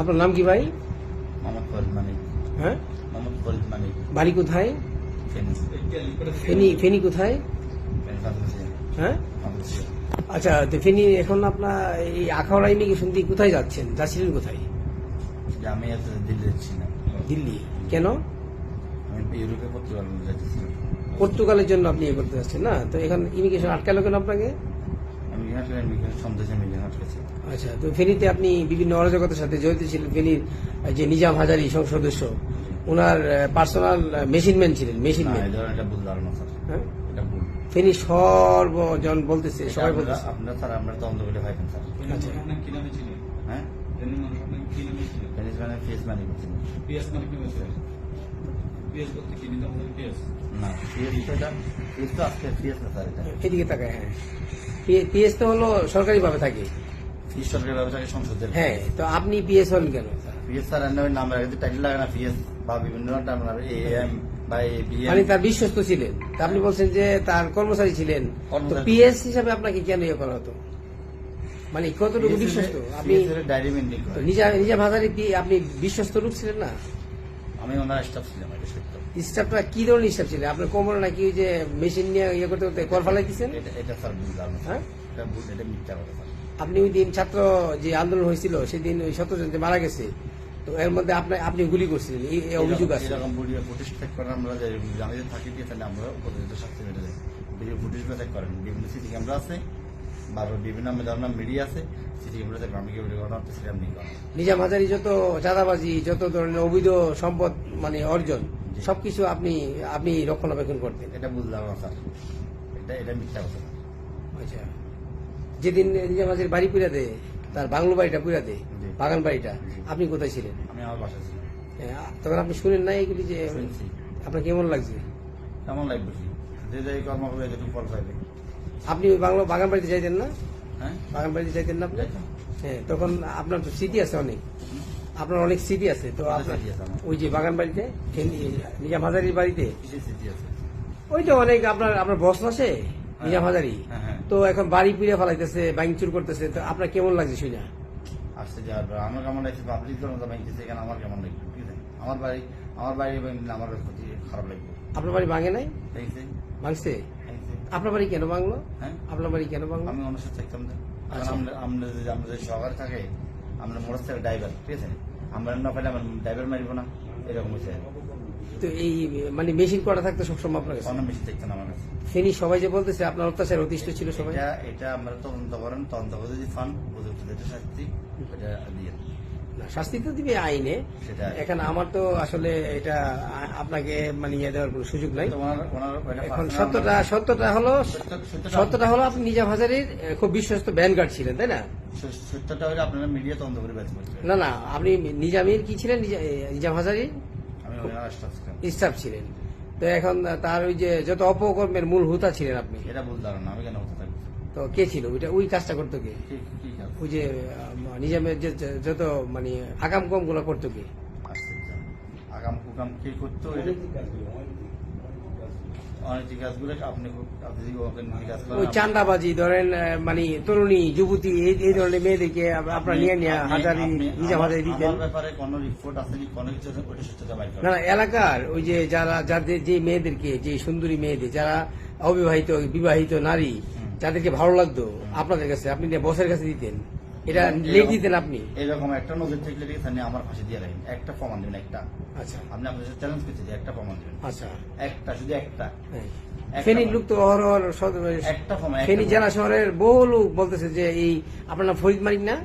আপনার নাম কি ভাই? মোহাম্মদ ফরিদ মানিক। হ্যাঁ? মোহাম্মদ ফরিদ মানিক। বাড়ি কোথায়? ফেনি। ফেনি কোথায়? হ্যাঁ? আচ্ছা তো ফেনি এখন আপনার এই আখাউড়া ইমিগ্রেশন দিয়ে কোথায় যাচ্ছেন? যাচ্ছিলেন কোথায়? আমি এত দিল্লি যাচ্ছি না। দিল্লি। কেন? আমি ইউরোপে পর্তুগাল যাচ্ছি। পর্তুগালের জন্য আপনি ইয়ে করতে যাচ্ছেন না? তো এখানে ইমিগ্রেশন আটকালো কেন আপনাকে? সন্দেশে আচ্ছা তো ফেনীতে আপনি বিভিন্ন অরাজকতার সাথে জড়িত ছিলেন ফেনীর যে নিজাম হাজারি সংসদ সদস্য ওনার পার্সোনাল মেশিনম্যান ছিলেন মেশিনম্যান এটা ভুল ধারণা স্যার। হ্যাঁ? এটা ভুল। ফেনী সর্বজন বলতেছে সবাই বলতেছে। আপনারা স্যার আমরা তদন্ত করে পাইবেন স্যার। আচ্ছা। কি নামে ছিল হ্যাঁ? মানে ফেস মানি করছেন পিএস মানে কি পিএস বলতে কি? নিতাম পিএস না। ফেস এটা ফেস তো আজকে ফেস না স্যার এটা এদিকে তাকায় হ্যাঁ। পিএস তো হলো সরকারি থাকে। ফিস সরকারি ব্যবসাকে সংসদের। হ্যাঁ তো আপনি পিএস হন কেন? পিএস স্যার এর নাম রাখতে টাইটেল লাগে না পিএস বা বিভিন্ন নাম এ এম বা এ বি মানে তার বিশ্বস্ত ছিলেন। তা আপনি বলছেন যে তার কর্মচারী ছিলেন। পিএস হিসাবে আপনাকে কেন ইয়ে করা হতো? মানে কতটুকু বিশ্বস্ত? আপনি নিজা নিজা আপনি বিশ্বস্ত লোক ছিলেন না? আমি ওনার স্টাফ ছিলাম এটা সত্য। স্টাফটা কি ধরনের স্টাফ ছিলেন আপনার কোমরে নাকি ওই যে মেশিন নিয়ে ইয়ে করতে করতে কর ফালাই দিচ্ছেন এটা এটা স্যার ধারণা। হ্যাঁ? এটা ভুল এটা মিথ্যা কথা স্যার আপনি ওই দিন ছাত্র যে আন্দোলন হয়েছিল সেদিন ওই সত্যজন যে মারা গেছে তো এর মধ্যে আপনি আপনি গুলি করছিলেন এই অভিযোগ আছে? এরকম ভিডিও ফুটেজ চেক করেন আমরা আমি যে থাকি দিয়ে তাহলে আমরা উপযুক্ত শাস্তি মেটে যাই ভিডিও ফুটেজ করেন। বিভিন্ন সিসি ক্যামেরা আছে সেটা নিজাম হাজারি যত চাঁদাবাজি যত ধরনের অবৈধ সম্পদ মানে অর্জন। সবকিছু আপনি আপনি রক্ষণাবেক্ষণ করতেন। এটা ভুল ধারণা স্যার। এটা এটা মিথ্যা কথা। আচ্ছা। যেদিন নিজাম হাজারি বাড়ি পুরা দেয় তার বাংলো বাড়িটা পুরা দেয় জি। বাগান বাড়িটা আপনি কোথায় ছিলেন? আমি আমার বাসা ছিলাম। হ্যাঁ, তখন আপনি শুনেন না এগুলি যে আপনার কেমন লাগছে? কেমন লাগবে? কি যে কর্ম ফল পাইবে। আপনি ওই বাংলো বাগান বাড়িতে যাইতেন না? হ্যাঁ। বাগান বাড়িতে যাইতেন না আপনি? হ্যাঁ তখন আপনার তো স্মৃতি আছে অনেক। আপনার অনেক স্মৃতি আছে তো আপনার? ওই যে বাগান বাড়িতে নিজাম হাজারির বাড়িতে? আছে। ওইটা অনেক আপনার আপনার বস আছে নিজাম হাজারি। হ্যাঁ, হ্যাঁ। তো এখন বাড়ি পুড়ে ফেলাইতেছে বাইংচুর করতেছে তো আপনার কেমন লাগছে শুনে আসছে যে আর আমার কেমন লাগছে? পাবলিক জনতা ব্যাংকেছে এখানে আমার কেমন লাগবে আমার বাড়ি আমার বাড়ি আমার প্রতি খারাপ লাগবে। আপনার বাড়ি ভাঙে নাই? ভাঙছে। আপনার বাড়ি কেন ভাঙলো? হ্যাঁ। আপনার বাড়ি কেন ভাঙলো? আমি অনুসার থাকতাম না কারণ আচ্ছা। আমরা আমরা যদি আমরা যদি সহকারে থাকে আমরা ড্রাইভার ঠিক আছে? আমরা না পাইলে আমার ড্রাইভার মারিব না এরকম হয়েছে। তো এই মানে মেশিন করা থাকতো সবসময় আপনার কাছে? কোনো মিষ্টি থাকতো না আমার কাছে। ফেনী সবাই যে বলতেছে আপনার অত্যাচার অতিষ্ঠ ছিল সবাই? এটা এটা আমরা তদন্ত করেন তদন্ত করে যদি ফান উপযুক্ত শাস্তি এটা দিয়ে শাস্তি তো দিবে আইনে। এখন আমার তো আসলে এটা আপনাকে মানে ইয়ে দেওয়ার কোনো সুযোগ নাই। এখন সত্যটা সত্যটা হলো সত্যটা- হলো আপনি নিজাম হাজারির খুব বিশ্বস্ত ব্যান গার্ড ছিলেন তাই না? সত্যটা হলে আপনারা মিডিয়া তদন্ত করে না না আপনি নিজামের কি ছিলেন? নিজা- নিজাম হাজারির স্টাফ ছিলেন। তো এখন তার ওই যে যত অপকর্মের মূল হুতা ছিলেন আপনি। এটা ভুল ধারণা আমি কেন তো কে ছিল? ওইটা ওই কাজটা করতো কে? ওই যে নিজামের যে যত মানে আকাম কমগুলো করতো কে? আগাম কুকাম কি করতো? ওই চান্দাবাজি ধরেন মানে তরুণী যুবতী এই এই ধরনের মেয়েদেরকে আপ- আপনারা নিয়ে নিয়ে হাজারি নিজাম হাজারি দিতেন। না না এলাকার ওই যে যারা যাদের যে মেয়েদেরকে যে সুন্দরী মেয়েদের যারা অবিবাহিত বিবাহিত নারী। যাদেরকে ভালো লাগতো আপনাদের কাছে আপনি বসের কাছে দিতেন এটা এরকম- দিতেন আপনি? এরকম একটা নজর থাকলে ঠিক আছে আমার ফাঁসি দিয়ে রাখেন একটা প্রমাণ দিবেন একটা। আচ্ছা। আপনি আপনার চ্যালেঞ্জ করতে যে একটা প্রমাণ দিবেন। আচ্ছা। একটা শুধু একটা। হ্যাঁ। ফেনীর লোক তো ফেনী জেলা শহরের বহু লোক বলতেছে যে এই আপনার নাম ফরিদ মানিক না?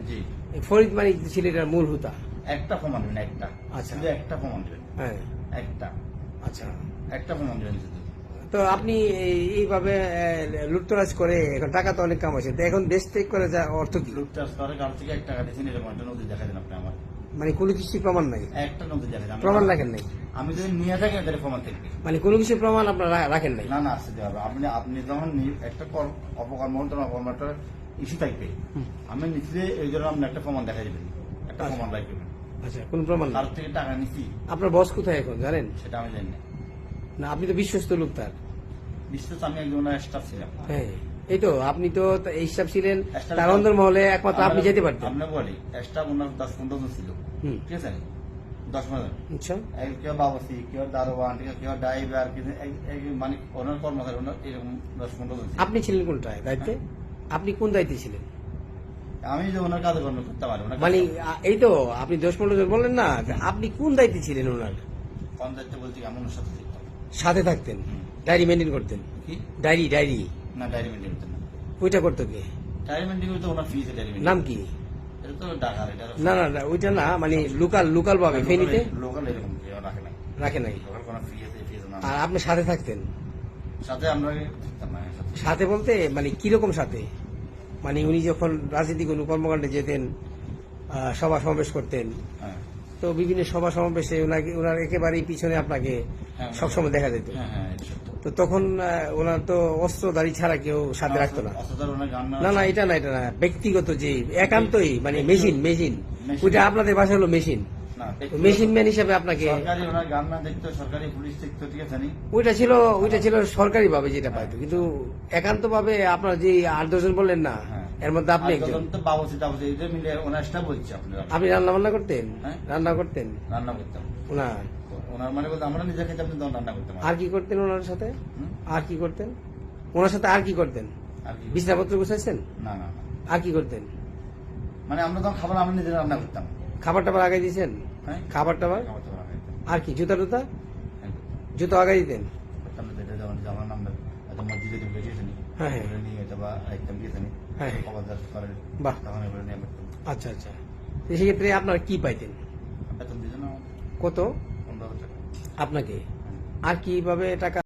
ফরিদ মানিক ছিল এটার মূল হুতা। একটা প্রমাণ দিবেন একটা। আচ্ছা। একটা প্রমাণ দিবেন। হ্যাঁ। একটা। আচ্ছা। একটা প্রমাণ দিবেন শুধু। তো আপনি এইভাবে লুটতরাজ করে এখন টাকা তো অনেক কামাইছে তো এখন দেশ থেকে করে যা অর্থ কি? লুটটার স্তরে কারও থেকে এক টাকা দিয়েছেন এরকম একটা নদী দেখা দেন আপনি আমার। মানে কোনো কিছু প্রমাণ নাই? একটা নদী দেখা দেন। প্রমাণ রাখেন নাই? আমি যদি নিয়ে থাকি তাহলে প্রমাণ থাকবে। মানে কোনো কিছু প্রমাণ আপনারা রাখেন নাই? না না আসতে হবে। আপনি আপনি যখন একটা কর- অপকর্ম অপকর্মটা ইস্যু থাকবে আমি নিচে এই জন্য আপনি একটা প্রমাণ দেখা যাবেন একটা আচ্ছা। প্রমাণ রাখবেন। আচ্ছা কোনো প্রমাণ কারোর থেকে টাকা নিচ্ছি আপনার বস কোথায় এখন জানেন? সেটা আমি জানি না। না আপনি তো বিশ্বস্ত লোক তার। বিশেষ আমি একজন স্টাফ ছিলাম। হ্যাঁ এই তো আপনি তো এই হিসাব ছিলেন তার মহলে একমাত্র আপনি যেতে পারতেন। আমরা বলি এক্সট্রা ওনার দশ পনেরো জন ছিল। ঠিক আছে? দশ পনেরো জন। আচ্ছা। এই কেউ বাবাসি কেউ দারোয়ান কেউ ড্রাইভার কিন্তু এই- এই মানে ওনার কর্মচারী ওনার এরকম দশ পনেরো জন আপনি ছিলেন কোনটায় দায়িত্বে? আপনি কোন দায়িত্বে ছিলেন? আমি যে ওনার কাজ কর্ম করতে পারি ওনার মানে এই তো আপনি দশ পনেরো জন বললেন না আপনি কোন দায়িত্বে ছিলেন ওনার? কোন দায়িত্ব বলছি আমি ওনার সাথে সাথে থাকতেন। ডায়েরি মেনটেন করতেন। কি? Diary diary. না ডায়েরি মেনটেন করতেন না। ওইটা করতো কে? ডায়েরি মেনটেন করতে ওনার ডায়েরি মেনটেন নাম কি? এটা তো ডাকার এটা না না না, ওইটা না মানে লোকাল লোকাল ভাবে ফেনীতে? লোকাল এরকম রাখে নাই। রাখে নাই। লোকাল কোনো ফি আছে না। আর আপনি সাথে থাকতেন? সাথে আমরা সাথে। সাথে বলতে মানে কীরকম সাথে? মানে উনি যখন রাজনীতি কোনো কর্মকাণ্ডে যেতেন সভা সমাবেশ করতেন হ্যাঁ। তো বিভিন্ন সভা সমাবেশে ওনাকে ওনার একেবারেই পিছনে আপনাকে হ্যাঁ, সবসময় দেখা যেত। হ্যাঁ হ্যাঁ তো তখন ওনার তো অস্ত্র দাড়ি ছাড়া কেউ সাথে রাখতো না। না না এটা না এটা না ব্যক্তিগত যে একান্তই মানে মেশিন মেশিন। ওইটা আপনাদের ভাষা হলো মেশিন। মেশিন ম্যান হিসাবে আপনাকে ওইটা ছিল ওইটা ছিল সরকারি ভাবে যেটা পাইতো। কিন্তু একান্ত ভাবে আপনার যে আট দশজন বললেন না হ্যাঁ। এর মধ্যে আপনি একজন। তো বাবুসি এটা মিলে ওনার স্টাফ বলছে আপনারা। আপনি রান্না বান্না করতেন? হ্যাঁ। রান্না করতেন? রান্না করতাম। তো ওনার মানে বলতে আমরা নিজে খেতে আপনি তখন রান্না করতাম। আর কি করতেন ওনার সাথে? আর কি করতেন? ওনার সাথে আর কি করতেন? আর কি বিছনাপত্র গুছাইছেন? না না না। আর কি করতেন? মানে আমরা তখন খাবার আমরা নিজে রান্না করতাম। খাবার টাবার আগে দিয়েছেন? হ্যাঁ। খাবার টাবার। আর কি জুতা টুতা? হ্যাঁ, জুতো আগে দিতেন? না, আমরা হয়তো মসজিদে ঢুকে হ্যাঁ। নিয়ে হয়তো বা একদম গিয়েছি হ্যাঁ। দাস করে, বাহ। তখন এগুলো নিয়ে আচ্ছা আচ্ছা সেক্ষেত্রে আপনার কি পাইতেন? বেতন কত? পনেরো টাকা। আপনাকে। আর কীভাবে টাকা